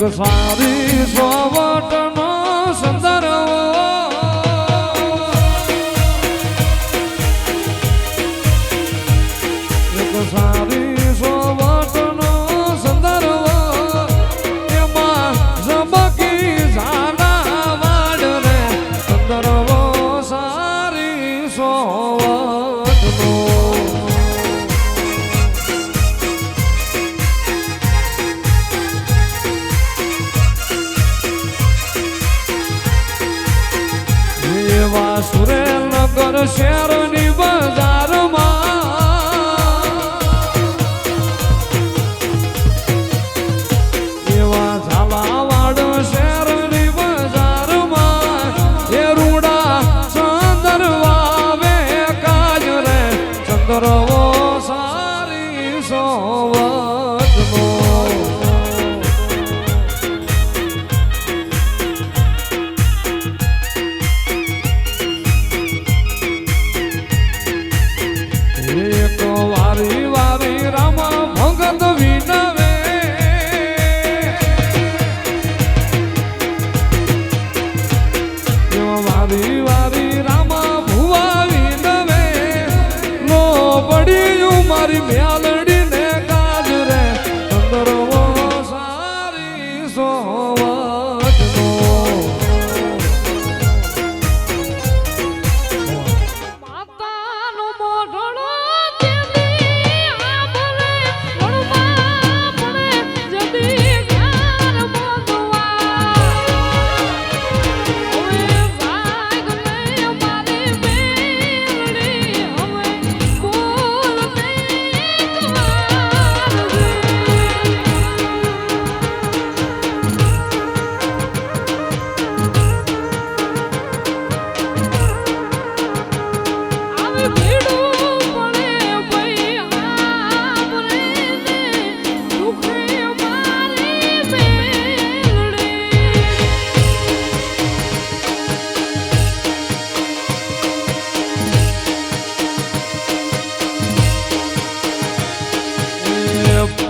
Cause I'll be સેવા સુરેલ નગર share વારી વારી રામા ભુવાઈ દવે. નો પડી મારી મ્યા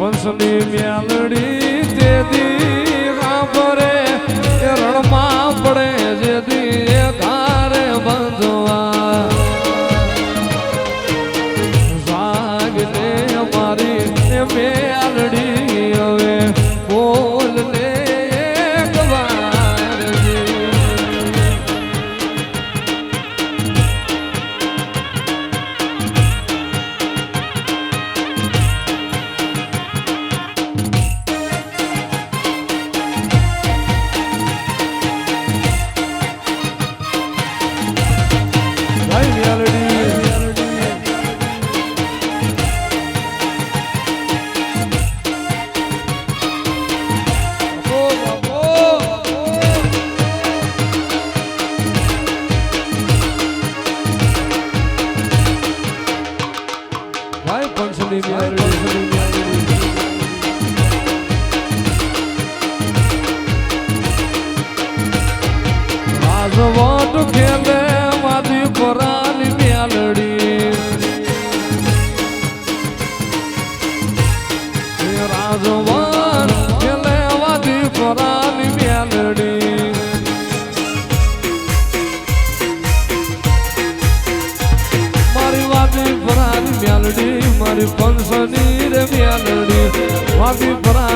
વંશની મ્યાલડી તે દી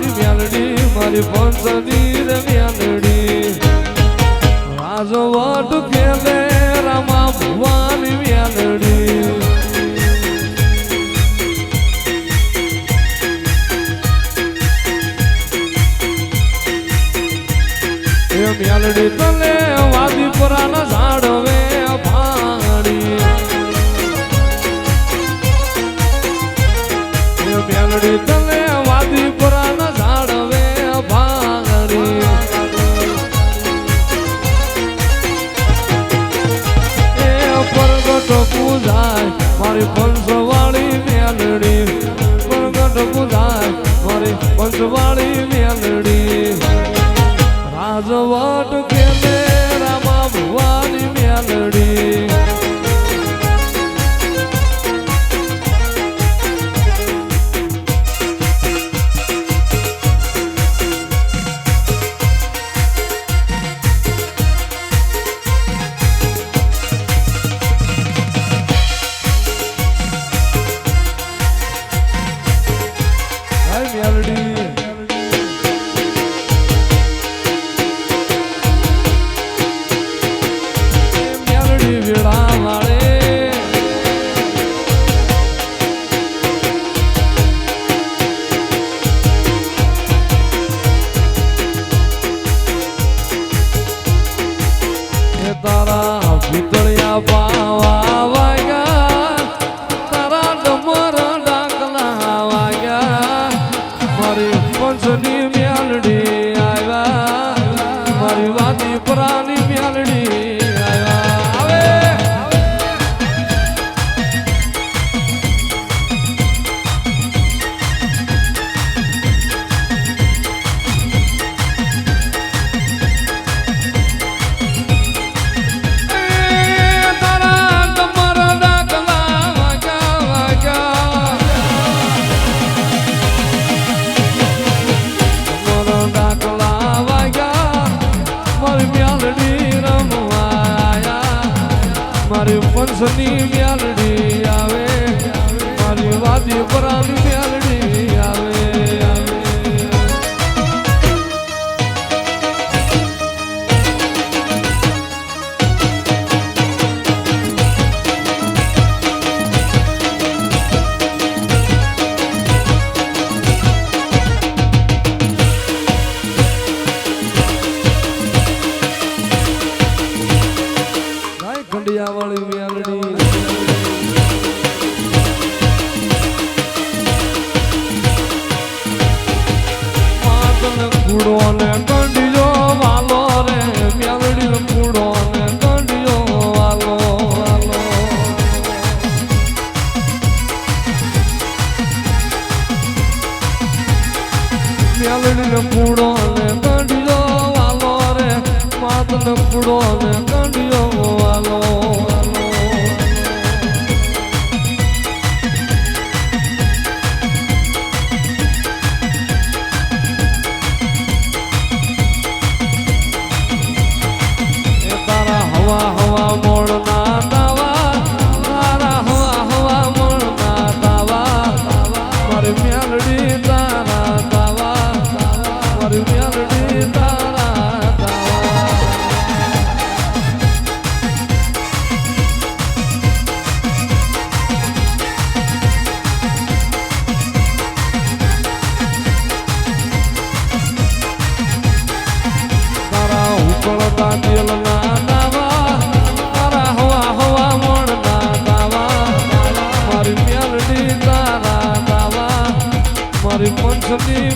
ની મ્યાલડી મારી પંચની રે મ્યાલડી રાજો વટ ખેલે રામા ભુવાની મ્યાલડી મ્યાલડી તલે મારી પંચવાળી મેલડી પ્રગટ પૂજા મારી પંચવાળી મ્યાલડી રમવાયા મારી પંચની મ્યાલડી આવે મારી વાદી પરાની મ્યાલડી 감사합니다.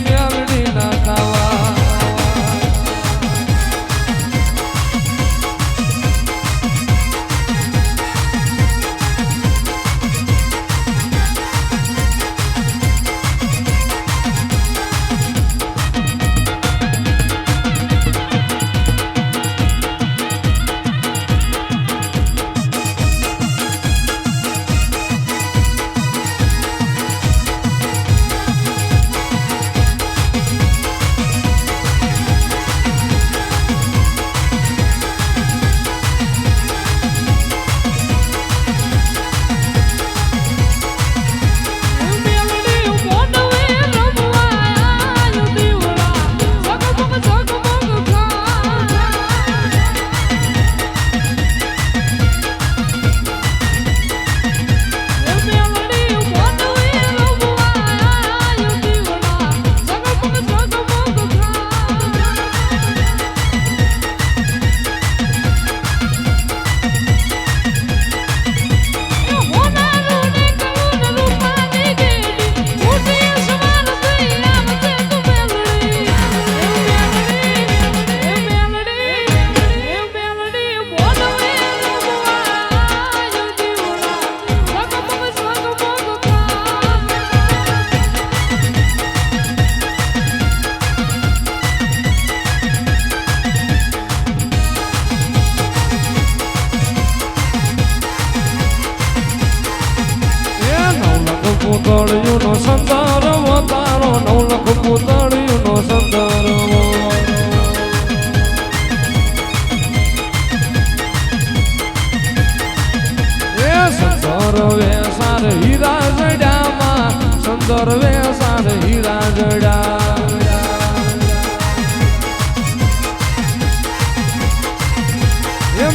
સર્વે સાર હીરા જડા.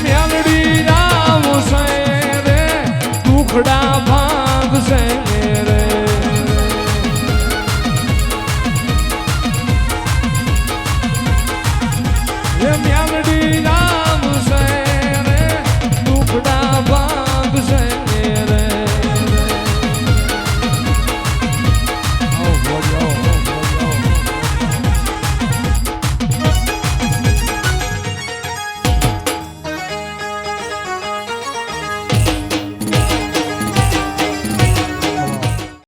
મેલડી રામ સે રે દુખડા ભાગ સે